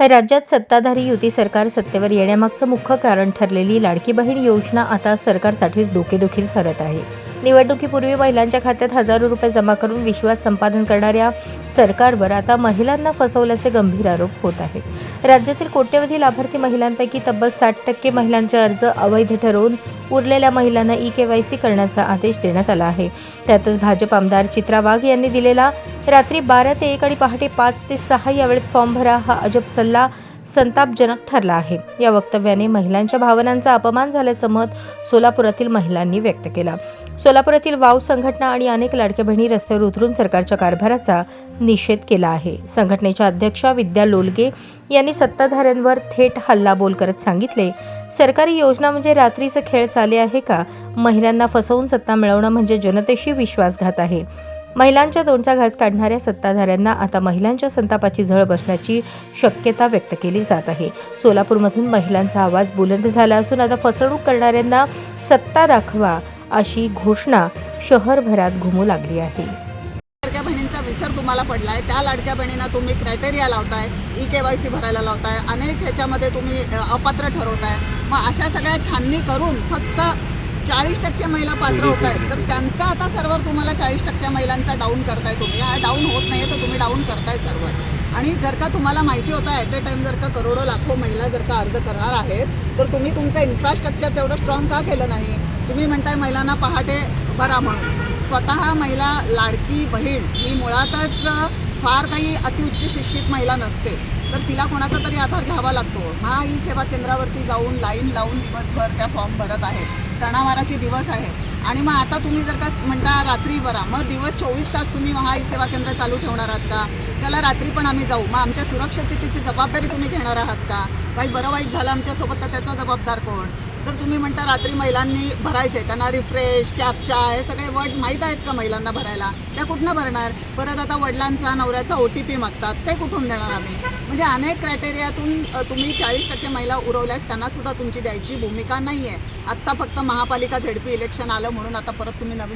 राज्यात सत्ताधारी युती सरकार सत्तेवर येण्यामागचं मुख्य कारण ठरलेली लाडकी बहीण योजना आता सरकारसाठीच डोकेदुखी ठरत आहे. निवडणुकीपूर्वी महिलांच्या खात्यात हजारो रुपये जमा करून विश्वास संपादन करणाऱ्या सरकारवर आता महिलांना फसवल्याचे गंभीर आरोप होत आहेत. राज्यातील कोट्यवधी लाभार्थी महिलांपैकी तब्बल साठ टक्के महिलांचे अर्ज अवैध ठरवून उरलेल्या महिलांना ई केवायसी करण्याचा आदेश देण्यात आला आहे. त्यातच भाजप आमदार चित्रा वाघ यांनी दिलेला रात्री बारा ते एक आणि पहाटे पाच ते सहा या वेळेत फॉर्म भरा हा अजब सल्ला संतापजनक ठरला आहे. या वक्तव्याने महिलांच्या भावनांचा अपमान झाल्याचं मत सोलापुरातील महिलांनी व्यक्त केला. सोलापुरातील वाव संघटना आणि अनेक लाडक्या बहिणी रस्त्यावर उतरून सरकारच्या कारभाराचा निषेध केला आहे. संघटनेच्या अध्यक्षा विद्या लोलगे यांनी सत्ताधाऱ्यांवर थेट हल्लाबोल करत सांगितले सरकारी योजना म्हणजे रात्रीचे खेळ चाले आहे का? महिलांना फसवून सत्ता मिळवणं म्हणजे जनतेशी विश्वासघात आहे. महिलांच्या दोनचा घास काढणाऱ्या सत्ताधाऱ्यांना आता महिलांच्या संतापाची झळ बसण्याची शक्यता व्यक्त केली जात आहे. सोलापूरमधून महिलांचा आवाज बुलंद झाला असून आता फसवणूक करणाऱ्यांना सत्ता दाखवा अशी घोषणा शहरभरात घुमू लागली आहे. लाडक्या बहिणींचा विसर तुम्हाला पडलाय. त्या लाडक्या बहिणींना तुम्ही क्रायटेरिया लावताय ई के वाय सी भरायला लावताय. अनेक ह्याच्यामध्ये तुम्ही अपात्र ठरवताय. मग अशा सगळ्या छाननी करून फक्त चाळीस टक्के महिला पात्र होत आहेत. तर त्यांचा आता सर्व्हर तुम्हाला चाळीस टक्के महिलांचा डाऊन करताय तुम्ही. हा डाऊन होत नाही तर तुम्ही डाऊन करताय सर्व्हर आणि जर का तुम्हाला माहिती होतं ॲट ए टाइम जर का करोडो लाखो महिला जर का अर्ज करणार आहेत तर तुम्ही तुमचं इन्फ्रास्ट्रक्चर तेवढं स्ट्रॉंग का केलं नाही? तुम्ही म्हणताय महिलांना पहाटे भरा म्हणून. स्वतः महिला लाडकी बहीण ही मुळातच फार काही अतिउच्च शिक्षित महिला नसते. तर तिला कोणाचा तरी आधार घ्यावा लागतो. महा ई सेवा केंद्रावरती जाऊन लाईन लावून दिवसभर त्या फॉर्म भरत आहेत. सणावाराचे दिवस आहेत. आणि मग आता तुम्ही जर का म्हणता रात्री भरा मग दिवस चोवीस तास तुम्ही महा ई सेवा केंद्र चालू ठेवणार आहात का? चला रात्री पण आम्ही जाऊ. मग आमच्या सुरक्षिततेची जबाबदारी तुम्ही घेणार आहात का? काही बरं वाईट झालं आमच्यासोबत तर त्याचा जबाबदार कोण? जर तुम्ही म्हणता रात्री महिलांनी भरायचे त्यांना रिफ्रेश कॅपचा हे सगळे वर्ड्स माहीत आहेत का महिलांना भरायला? त्या कुठनं भरणार? परत आता वडिलांचा नवऱ्याचा ओ टी पी मागतात ते कुठून देणार आम्ही? म्हणजे अनेक क्रायटेरियातून तुम्ही चाळीस टक्के महिला उरवल्यात त्यांना सुद्धा तुमची द्यायची भूमिका नाही आहे आत्ता फक्त महापालिका झेडपी इलेक्शन आलं म्हणून आता परत तुम्ही नवीन